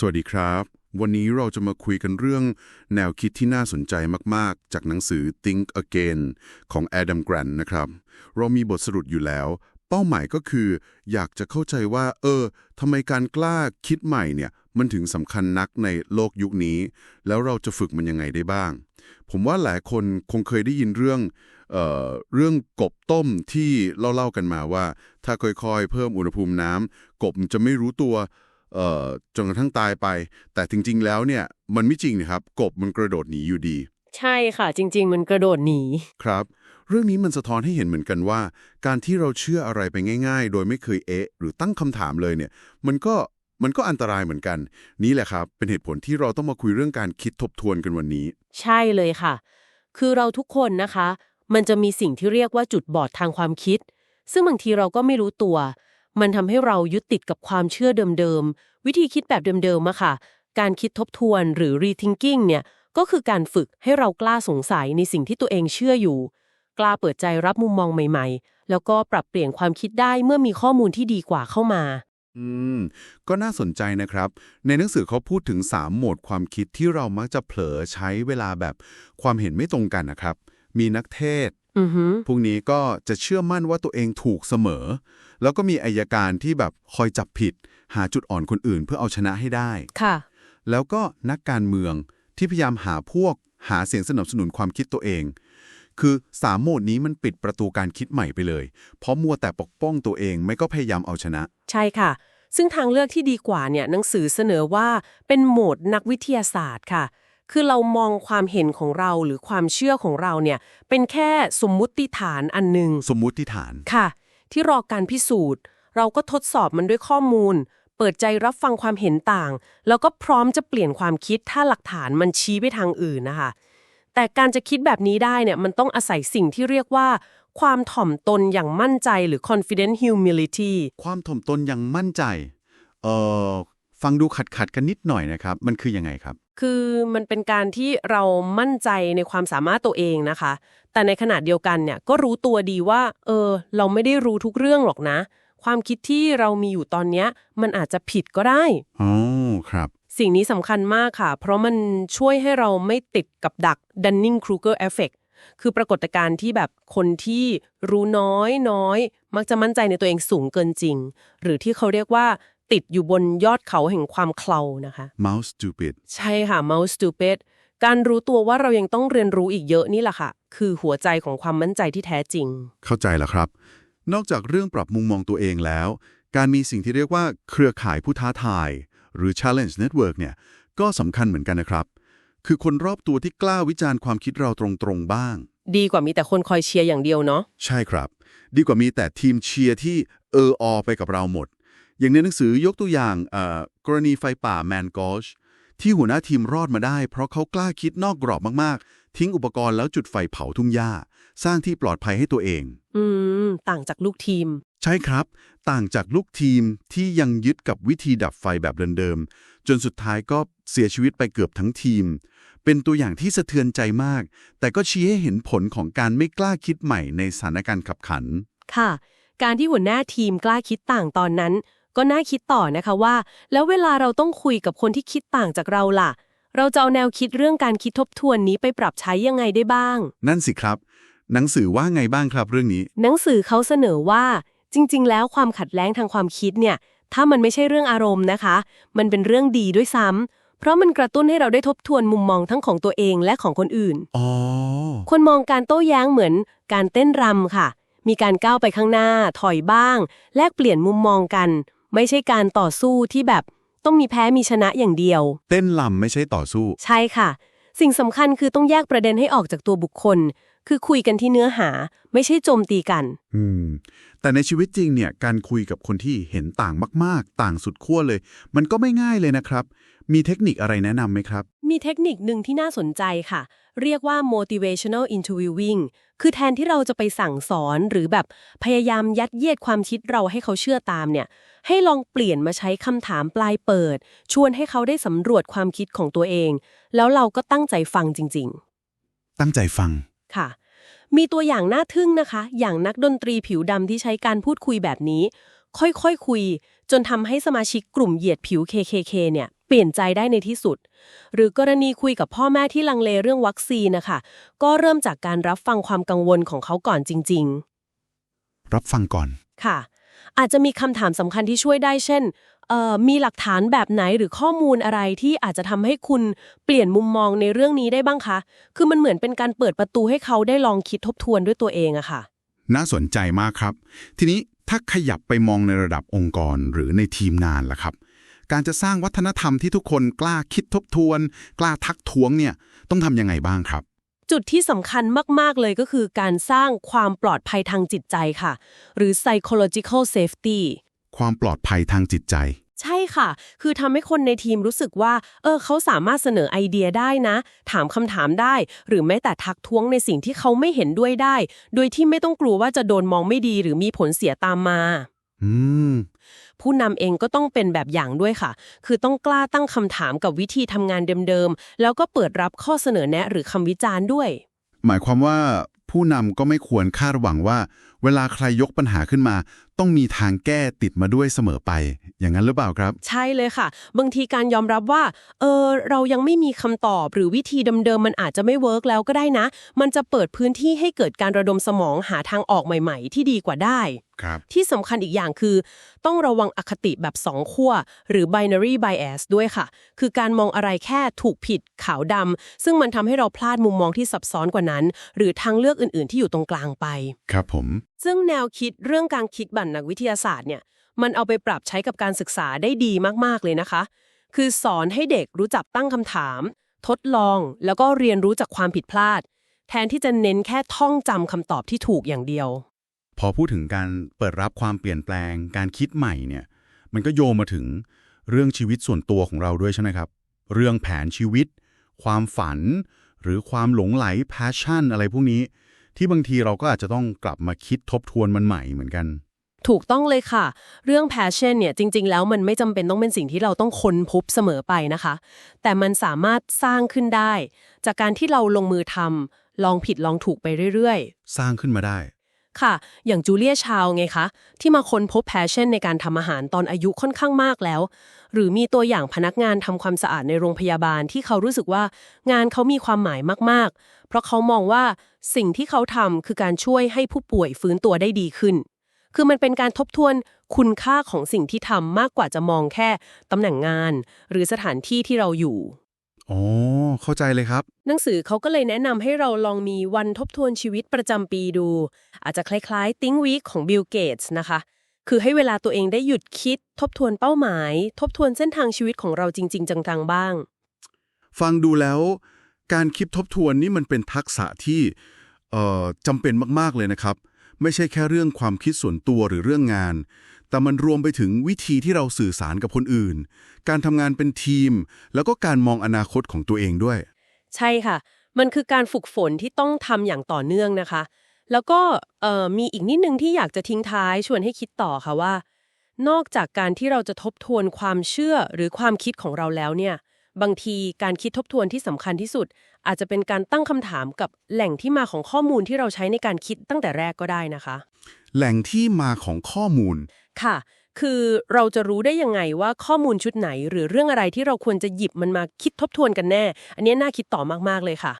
สวัสดีครับ วันนี้เราจะมาคุยกันเรื่องแนวคิดที่น่าสนใจมาก ๆ จากหนังสือ Think Again ของ Adam Grant นะครับ เรามีบทสรุปอยู่แล้ว เป้าหมายก็คือ อยากจะเข้าใจว่า เออทำไมการกล้าคิดใหม่เนี่ย มันถึงสำคัญนักในโลกยุคนี้ แล้วเราจะฝึกมันยังไงได้บ้าง ผมว่าหลายคนคงเคยได้ยินเรื่องเอ่อเรื่องกบต้มที่เล่าๆกันมาว่า ถ้าค่อยๆ เพิ่มอุณหภูมิน้ำกบจะไม่รู้ตัว จนกระทั่งตายไป แต่จริง ๆ แล้วเนี่ยมันไม่จริงนะครับ กบมันกระโดดหนีอยู่ดี ใช่ค่ะจริง ๆ มันกระโดดหนีครับ เรื่องนี้มันสะท้อนให้เห็นเหมือนกันว่า การที่เราเชื่ออะไรไปง่าย ๆ โดยไม่เคยเอะหรือตั้งคำถามเลยเนี่ย มันก็มันก็อันตรายเหมือนกัน นี่แหละครับ เป็นเหตุผลที่เราต้องมาคุยเรื่องการคิดทบทวนกันวันนี้ ใช่เลยค่ะ คือเราทุกคนนะคะ มันจะมีสิ่งที่เรียกว่าจุดบอดทางความคิด ซึ่งบางทีเราก็ไม่รู้ตัว มันทำให้เรายึดติดกับความเชื่อเดิมๆ วิธีคิดแบบเดิมๆอะค่ะ การคิดทบทวนหรือ rethinking เนี่ย ก็คือการฝึกให้เรากล้าสงสัยในสิ่งที่ตัวเองเชื่ออยู่ กล้าเปิดใจรับมุมมองใหม่ๆ แล้วก็ปรับเปลี่ยนความคิดได้เมื่อมีข้อมูลที่ดีกว่าเข้ามา อืม ก็น่าสนใจนะครับ ในหนังสือเขาพูดถึง 3 โหมดความคิดที่เรามักจะเผลอใช้เวลาแบบความเห็นไม่ตรงกันนะครับ มีนักเทศอือหือพวกนี้ก็จะเชื่อมั่นว่าตัวเองถูกเสมอ แล้วก็มีอายการที่แบบคอยจับผิด หาจุดอ่อนคนอื่นเพื่อเอาชนะให้ได้ค่ะ แล้วก็นักการเมืองที่พยายามหาพวกหาเสียงสนับสนุนความคิดตัวเอง คือสามโหมดนี้มันปิดประตูการคิดใหม่ไปเลย เพราะมัวแต่ปกป้องตัวเองไม่ก็พยายามเอาชนะ ใช่ค่ะ ซึ่งทางเลือกที่ดีกว่าเนี่ยหนังสือเสนอว่าเป็นโหมดนักวิทยาศาสตร์ค่ะ คือเรามองความเห็นของเราหรือความเชื่อของเราเนี่ยเป็นแค่สมมุติฐานอันหนึ่งสมมุติฐานค่ะ ที่รอการพิสูจน์ เราก็ทดสอบมันด้วยข้อมูล เปิดใจรับฟังความเห็นต่าง แล้วก็พร้อมจะเปลี่ยนความคิดถ้าหลักฐานมันชี้ไปทางอื่นนะคะ แต่การจะคิดแบบนี้ได้เนี่ยมันต้องอาศัยสิ่งที่เรียกว่า ความถ่อมตนอย่างมั่นใจหรือ confident humility ความถ่อมตนอยังมั่นใจ เอ่อ ฟังดูขัดขัดกันนิดหน่อยนะครับ มันคือยังไงครับ คือมันเป็นการที่เรามั่นใจในความสามารถตัวเองนะคะ แต่ในขณะเดียวกันเนี่ยก็รู้ตัวดีว่า เออ เราไม่ได้รู้ทุกเรื่องหรอกนะ ความคิดที่เรามีอยู่ตอนเนี้ย มันอาจจะผิดก็ได้อ๋อครับ สิ่งนี้สำคัญมากค่ะ เพราะมันช่วยให้เราไม่ติดกับดัก Dunning-Kruger effect คือปรากฏการณ์ที่แบบคนที่รู้น้อยน้อย มักจะมั่นใจในตัวเองสูงเกินจริง หรือที่เขาเรียกว่า ติดอยู่บนยอดเขาแห่งความเคลานะคะ mouse stupid ใช่ค่ะ mouse stupid การรู้ตัวว่าเรายังต้องเรียนรู้อีกเยอะนี่แหละค่ะ คือหัวใจของความมั่นใจที่แท้จริง เข้าใจแล้วครับ นอกจากเรื่องปรับมุมมองตัวเองแล้ว การมีสิ่งที่เรียกว่าเครือข่ายผู้ท้าทาย หรือ challenge network เนี่ยก็สำคัญเหมือนกันนะครับ คือคนรอบตัวที่กล้าวิจารณ์ความคิดเราตรงๆบ้าง ดีกว่ามีแต่คนคอยเชียร์อย่างเดียวเนาะใช่ครับ ดีกว่ามีแต่ทีมเชียร์ที่เอออไปกับเราหมด อย่างในหนังสือยกตัวอย่างเอ่อกรณีไฟป่าแมนกอชที่หัวหน้าทีมรอดมาได้ เพราะเขากล้าคิดนอกกรอบมากๆ ทิ้งอุปกรณ์แล้วจุดไฟเผาทุ่งหญ้า สร้างที่ปลอดภัยให้ตัวเอง อืม ต่างจากลูกทีม ใช่ครับ ต่างจากลูกทีมที่ยังยึดกับวิธีดับไฟแบบเดิมๆจนสุดท้ายก็เสียชีวิตไปเกือบทั้งทีม เป็นตัวอย่างที่สะเทือนใจมาก แต่ก็ชี้ให้เห็นผลของการไม่กล้าคิดใหม่ในสถานการณ์ขับขัน ค่ะ การที่หัวหน้าทีมกล้าคิดต่างตอนนั้น ก็น่าคิดต่อนะคะว่า แล้วเวลาเราต้องคุยกับคนที่คิดต่างจากเราล่ะ เราจะเอาแนวคิดเรื่องการคิดทบทวนนี้ไปปรับใช้ยังไงได้บ้าง นั่นสิครับ หนังสือว่าไงบ้างครับเรื่องนี้ หนังสือเขาเสนอว่า จริง ๆ แล้วความขัดแย้งทางความคิดเนี่ย ถ้ามันไม่ใช่เรื่องอารมณ์นะคะ มันเป็นเรื่องดีด้วยซ้ำเพราะมันกระตุ้นให้เราได้ทบทวนมุมมองทั้งของตัวเองและของคนอื่นอ๋อควรมองการโต้แย้งเหมือนการเต้นรำค่ะ มีการก้าวไปข้างหน้า ถอยบ้าง แลกเปลี่ยนมุมมองกัน ไม่ใช่การต่อสู้ที่แบบต้องมีแพ้มีชนะอย่างเดียว เต้นลำไม่ใช่ต่อสู้ ใช่ค่ะ สิ่งสำคัญคือต้องแยกประเด็นให้ออกจากตัวบุคคล คือคุยกันที่เนื้อหาไม่ใช่โจมตีกัน อืม แต่ในชีวิตจริงเนี่ยการคุยกับคนที่เห็นต่างมาก ๆ ต่างสุดขั้วเลย มันก็ไม่ง่ายเลยนะครับ มีเทคนิคอะไรแนะนำไหมครับ มีเทคนิคหนึ่งที่น่าสนใจค่ะ เรียกว่า motivational interviewing คือแทนที่เราจะไปสั่งสอนหรือแบบพยายามยัดเยียดความคิดเราให้เขาเชื่อตามเนี่ย ให้ลองเปลี่ยนมาใช้คำถามปลายเปิด ชวนให้เขาได้สำรวจความคิดของตัวเอง แล้วเราก็ตั้งใจฟังจริง ๆ ตั้งใจฟัง ค่ะ มีตัวอย่างน่าทึ่งนะคะ อย่างนักดนตรีผิวดำที่ใช้การพูดคุยแบบนี้ ค่อยๆคคุย จนทำให้สมาชิกกลุ่มเหยียดผิว KKK เนี่ยเปลี่ยนใจได้ในที่สุด หรือกรณีคุยกับพ่อแม่ที่ลังเลเรื่องวัคซีนนะคะ ก็เริ่มจากการรับฟังความกังวลของเขาก่อนจริง ๆ รับฟังก่อน ค่ะ อาจจะมีคำถามสำคัญที่ช่วยได้เช่นเอ่อ มีหลักฐานแบบไหนหรือข้อมูลอะไรที่อาจจะทำให้คุณเปลี่ยนมุมมองในเรื่องนี้ได้บ้างคะ คือมันเหมือนเป็นการเปิดประตูให้เขาได้ลองคิดทบทวนด้วยตัวเองอะค่ะ น่าสนใจมากครับ ทีนี้ถ้าขยับไปมองในระดับองค์กรหรือในทีมงานล่ะครับ การจะสร้างวัฒนธรรมที่ทุกคนกล้าคิดทบทวน กล้าทักท้วงเนี่ยต้องทำยังไงบ้างครับจุดที่สำคัญมาก ๆ เลยก็คือการสร้างความปลอดภัยทางจิตใจค่ะ หรือ psychological safety ความปลอดภัยทางจิตใจ ใช่ค่ะ คือทำให้คนในทีมรู้สึกว่า เออ เขาสามารถเสนอไอเดียได้นะ ถามคำถามได้ หรือแม้แต่ทักท้วงในสิ่งที่เขาไม่เห็นด้วยได้ โดยที่ไม่ต้องกลัวว่าจะโดนมองไม่ดีหรือมีผลเสียตามมา อืม ผู้นำเองก็ต้องเป็นแบบอย่างด้วยค่ะ คือต้องกล้าตั้งคำถามกับวิธีทำงานเดิมๆ แล้วก็เปิดรับข้อเสนอแนะหรือคำวิจารณ์ด้วย หมายความว่า ผู้นำก็ไม่ควรคาดหวังว่า เวลาใครยกปัญหาขึ้นมา ต้องมีทางแก้ติดมาด้วยเสมอไป อย่างนั้นหรือเปล่าครับ ใช่เลยค่ะ บางทีการยอมรับว่า เออ เรายังไม่มีคำตอบ หรือวิธีเดิมๆมันอาจจะไม่เวิร์กแล้วก็ได้นะ มันจะเปิดพื้นที่ให้เกิดการระดมสมองหาทางออกใหม่ ๆ ที่ดีกว่าได้ ที่สำคัญอีกอย่างคือ ต้องระวังอคติแบบสองขั้วหรือ binary bias ด้วยค่ะ คือการมองอะไรแค่ถูกผิดขาวดำซึ่งมันทำให้เราพลาดมุมมองที่ซับซ้อนกว่านั้น หรือทางเลือกอื่น ๆ ที่อยู่ตรงกลางไป ครับผม ซึ่งแนวคิดเรื่องการคิดบั่นนักวิทยาศาสตร์เนี่ยมันเอาไปปรับใช้กับการศึกษาได้ดีมากๆเลยนะคะ คือสอนให้เด็กรู้จักตั้งคำถาม ทดลอง แล้วก็เรียนรู้จากความผิดพลาด แทนที่จะเน้นแค่ท่องจำคำตอบที่ถูกอย่างเดียว พอพูดถึงการเปิดรับความเปลี่ยนแปลง การคิดใหม่เนี่ย มันก็โยงมาถึงเรื่องชีวิตส่วนตัวของเราด้วยใช่ไหมครับ เรื่องแผนชีวิต ความฝัน หรือความหลงไหล passion อะไรพวกนี้ ที่บางทีเราก็อาจจะต้องกลับมาคิดทบทวนมันใหม่เหมือนกัน ถูกต้องเลยค่ะ เรื่อง passion เนี่ยจริง ๆ แล้วมันไม่จำเป็นต้องเป็นสิ่งที่เราต้องค้นพบเสมอไปนะคะ แต่มันสามารถสร้างขึ้นได้ จากการที่เราลงมือทำลองผิดลองถูกไปเรื่อย ๆ สร้างขึ้นมาได้ ค่ะ อย่างจูเลียชาวไงคะ ที่มาค้นพบแพชชั่นในการทำอาหารตอนอายุค่อนข้างมากแล้ว หรือมีตัวอย่างพนักงานทำความสะอาดในโรงพยาบาลที่เขารู้สึกว่า งานเขามีความหมายมากๆ เพราะเขามองว่าสิ่งที่เขาทำคือการช่วยให้ผู้ป่วยฟื้นตัวได้ดีขึ้น คือมันเป็นการทบทวนคุณค่าของสิ่งที่ทำมากกว่าจะมองแค่ตำแหน่งงาน หรือสถานที่ที่เราอยู่ อ๋อ เข้าใจเลยครับ หนังสือเขาก็เลยแนะนำให้เราลองมีวันทบทวนชีวิตประจำปีดู อาจจะคล้ายๆ Think Week ของ Bill Gates นะคะ คือให้เวลาตัวเองได้หยุดคิด ทบทวนเป้าหมาย ทบทวนเส้นทางชีวิตของเราจริง ๆ จังๆบ้าง ฟังดูแล้ว การคิดทบทวนนี่มันเป็นทักษะที่เอ่อจำเป็นมากๆเลยนะครับ ไม่ใช่แค่เรื่องความคิดส่วนตัวหรือเรื่องงาน แต่มันรวมไปถึงวิธีที่เราสื่อสารกับคนอื่น การทำงานเป็นทีม แล้วก็การมองอนาคตของตัวเองด้วย ใช่ค่ะ มันคือการฝึกฝนที่ต้องทำอย่างต่อเนื่องนะคะ แล้วก็เอ่อมีอีกนิดนึงที่อยากจะทิ้งท้ายชวนให้คิดต่อค่ะว่า นอกจากการที่เราจะทบทวนความเชื่อหรือความคิดของเราแล้วเนี่ย บางทีการคิดทบทวนที่สำคัญที่สุด อาจจะเป็นการตั้งคำถามกับแหล่งที่มาของข้อมูลที่เราใช้ในการคิดตั้งแต่แรกก็ได้นะคะ แหล่งที่มาของข้อมูล ค่ะ คือเราจะรู้ได้ยังไงว่าข้อมูลชุดไหน หรือเรื่องอะไรที่เราควรจะหยิบมันมาคิดทบทวนกันแน่ อันนี้น่าคิดต่อมากๆเลยค่ะ